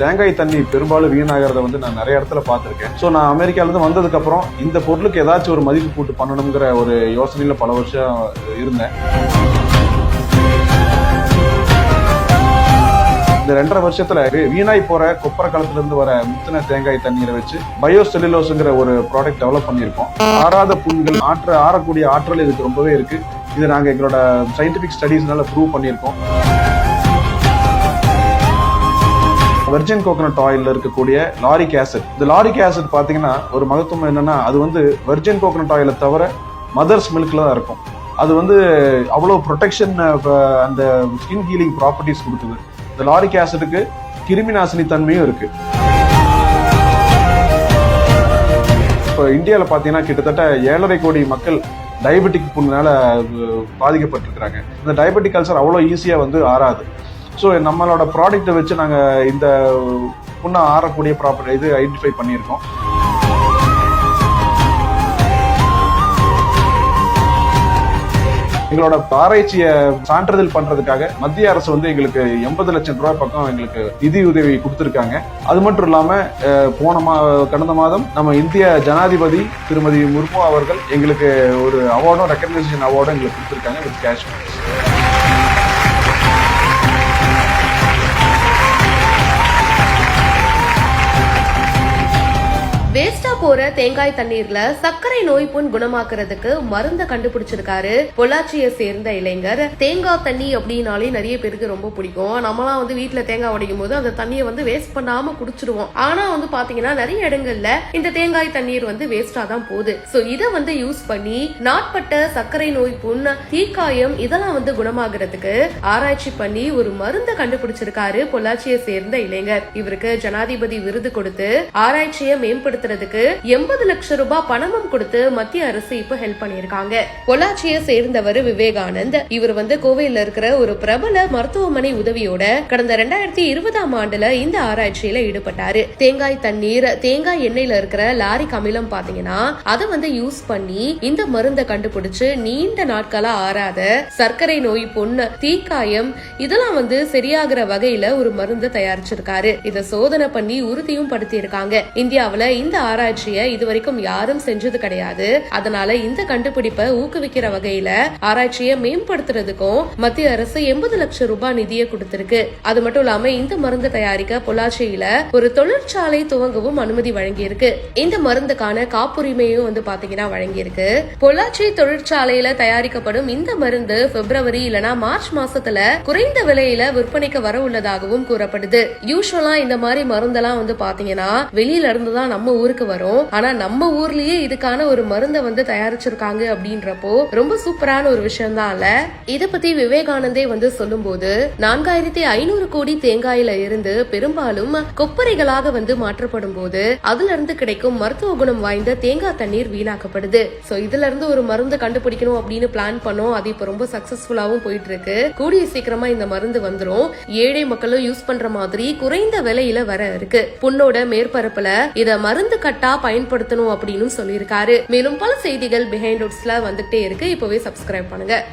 தேங்காய் தண்ணி பெரும்பாலும் வீணாகிறத வந்து நான் நிறைய இடத்துல பார்த்துருக்கேன். ஸோ நான் அமெரிக்காவிலேருந்து வந்ததுக்கப்புறம் வந்ததுக்கு அப்புறம் இந்த பொருளுக்கு ஏதாச்சும் ஒரு மதிப்பு கூட்டு பண்ணணுங்கிற ஒரு யோசனையில் பல வருஷம் இருந்தேன். இந்த ரெண்டரை வருஷத்துல வீணாய் போற கொப்பரை களத்துல இருந்து வர முத்தின தேங்காய் தண்ணீரை வச்சு பயோ செல்லுலோஸ்ங்கிற ஒரு ப்ராடக்ட் டெவலப் பண்ணியிருக்கோம். ஆறாத புண்கள் ஆற்ற ஆறக்கூடிய ஆற்றல் இதுக்கு ரொம்பவே இருக்கு. இது நாங்கள் எங்களோட சயின்டிபிக் ஸ்டடீஸ்னால ப்ரூவ் பண்ணியிருக்கோம். வெர்ஜின் கோகனட் ஆயில்ல இருக்கக்கூடிய லாரிக் ஆசிட் இந்த லாரிக் ஆசிட் பாத்தீங்கன்னா ஒரு மகத்துவம் என்னன்னா அது வந்து வெர்ஜின் கோகனட் ஆயிலை தவிர மதர்ஸ் மில்க்ல தான் இருக்கும். அது வந்து அவ்வளோ ப்ரொடெக்ஷன் அந்த ஸ்கின் ஹீலிங் ப்ராப்பர்ட்டிஸ் கொடுக்குது. இந்த லாரிக் ஆசிடுக்கு கிருமி நாசினி தன்மையும் இருக்கு. இப்போ இந்தியாவில் பார்த்தீங்கன்னா கிட்டத்தட்ட ஏழரை கோடி மக்கள் டயபெட்டிக் புண்ணுனால பாதிக்கப்பட்டிருக்கிறாங்க. இந்த டயபெட்டிக் கல்ச்சர் அவ்வளோ ஈஸியாக வந்து ஆறாது. ஸோ நம்மளோட ப்ராடக்ட்டை வச்சு நாங்கள் இந்த புண்ணை ஆறக்கூடிய ப்ராப்பர்ட்டி இது ஐடென்டிஃபை பண்ணியிருக்கோம். எங்களோட ஆராய்ச்சியை சான்றிதழ் பண்றதுக்காக மத்திய அரசு வந்து எங்களுக்கு எண்பது லட்சம் ரூபாய் பக்கம் எங்களுக்கு நிதி உதவி கொடுத்துருக்காங்க. அது மட்டும் இல்லாம போன மா கடந்த மாதம் நம்ம இந்திய ஜனாதிபதி திருமதி முர்மு அவர்கள் எங்களுக்கு ஒரு அவார்டும் ரெக்கக்னைசேஷன் அவார்டும் எங்களுக்கு கொடுத்துருக்காங்க வித் கேஷ் போற தேங்காய் தண்ணீர்ல சர்க்கரை நோய் புண் குணமாக்குறதுக்கு மருந்த கண்டுபிடிச்சிருக்காரு. பொள்ளாச்சியை சேர்ந்த இளைஞர். தேங்காய் தண்ணி அப்படின்னாலே நிறைய பேருக்கு ரொம்ப பிடிக்கும். நம்மலாம் வந்து வீட்டுல தேங்காய் உடைக்கும் போது அந்த தண்ணியை வந்து வேஸ்ட் பண்ணாம குடிச்சிருவோம். ஆனா வந்து பாத்தீங்கன்னா நிறைய இடங்கள்ல இந்த தேங்காய் தண்ணீர் வந்து வேஸ்டா தான் போகுது. சோ இத வந்து யூஸ் பண்ணி நாட்பட்ட சர்க்கரை நோய் புண் தீக்காயம் இதெல்லாம் வந்து குணமாகறதுக்கு ஆராய்ச்சி பண்ணி ஒரு மருந்த கண்டுபிடிச்சிருக்காரு பொள்ளாச்சியை சேர்ந்த இளைஞர். இவருக்கு ஜனாதிபதி விருது கொடுத்து ஆராய்ச்சியை மேம்படுத்துறதுக்கு எண்பது லட்சம் ரூபாய் பணமும் கொடுத்து மத்திய அரசு இப்ப ஹெல்ப் பண்ணிருக்காங்க பொள்ளாச்சியை சேர்ந்தவர் விவேகானந்த். இவர் வந்து கோவையில இருக்கிற ஒரு பிரபல மருத்துவமனை உதவியோட கடந்த ரெண்டாயிரத்தி இருபதாம் ஆண்டுல இந்த ஆராய்ச்சியில ஈடுபட்டாரு. தேங்காய் தண்ணீர் தேங்காய் எண்ணெயில இருக்கிற லாரிக் அமிலம் பாத்தீங்கன்னா அதை வந்து யூஸ் பண்ணி இந்த மருந்தை கண்டுபிடிச்சு நீண்ட நாட்களா ஆறாத சர்க்கரை நோய் பொண்ணு தீக்காயம் இதெல்லாம் வந்து சரியாகிற வகையில ஒரு மருந்து தயாரிச்சிருக்காரு. இத சோதனை பண்ணி உறுதியும் படுத்தியிருக்காங்க. இந்தியாவில இந்த ஆராய்ச்சி ஆராய்ச்சியை இதுவரைக்கும் யாரும் செஞ்சது கிடையாது. அதனால இந்த கண்டுபிடிப்பை ஊக்குவிக்கிற வகையில ஆராய்ச்சியை மேம்படுத்துறதுக்கும் மத்திய அரசு எண்பது லட்சம் ரூபாய் நிதியை கொடுத்திருக்கு. அது மட்டும் இல்லாம இந்த மருந்து தயாரிக்க பொள்ளாச்சியில ஒரு தொழிற்சாலை துவங்கவும் அனுமதி வழங்கியிருக்கு. இந்த மருந்துக்கான காப்புரிமையும் வந்து பாத்தீங்கன்னா வழங்கியிருக்கு. பொள்ளாச்சி தொழிற்சாலையில தயாரிக்கப்படும் இந்த மருந்து பிப்ரவரி இல்லனா மார்ச் மாசத்துல குறைந்த விலையில விற்பனைக்கு வர உள்ளதாகவும் கூறப்படுது. யூஸ்வலா இந்த மாதிரி மருந்தெல்லாம் வந்து பாத்தீங்கன்னா வெளியில இருந்து தான் நம்ம ஊருக்கு வரும். ஆனா நம்ம ஊர்லயே இதுக்கான ஒரு மருந்தை வந்து தயாரிச்சிருக்காங்க அப்படின்றப்போ ரொம்ப சூப்பரான ஒரு விஷயம் தான் இல்ல இத பத்தி விவேகானந்தே வந்து சொல்லும்போது நான்காயிரத்தி ஐநூறு கோடி தேங்காயில இருந்து பெரும்பாலும் கொப்பரைகளாக வந்து மாற்றப்படும் போது அதுல இருந்து கிடைக்கும் மருத்துவ குணம் வாய்ந்த தேங்காய் தண்ணீர் வீணாக்கப்படுது. சோ இதுல இருந்து ஒரு மருந்து கண்டுபிடிக்கணும் அப்படின்னு பிளான் பண்ணோம். அது இப்ப ரொம்ப சக்சஸ்ஃபுல்லாவும் போயிட்டு இருக்கு கூடிய சீக்கிரமா இந்த மருந்து வந்துரும். ஏழை மக்களும் யூஸ் பண்ற மாதிரி குறைந்த விலையில வர இருக்கு. புண்ணோட மேற்பரப்புல இத மருந்து கட்டா பயன்படுத்தணும் அப்படின்னு சொல்லியிருக்காரு. மேலும் பல செய்திகள் பிஹைண்ட் வந்துட்டே இருக்கு. இப்பவே சப்ஸ்கிரைப் பண்ணுங்க.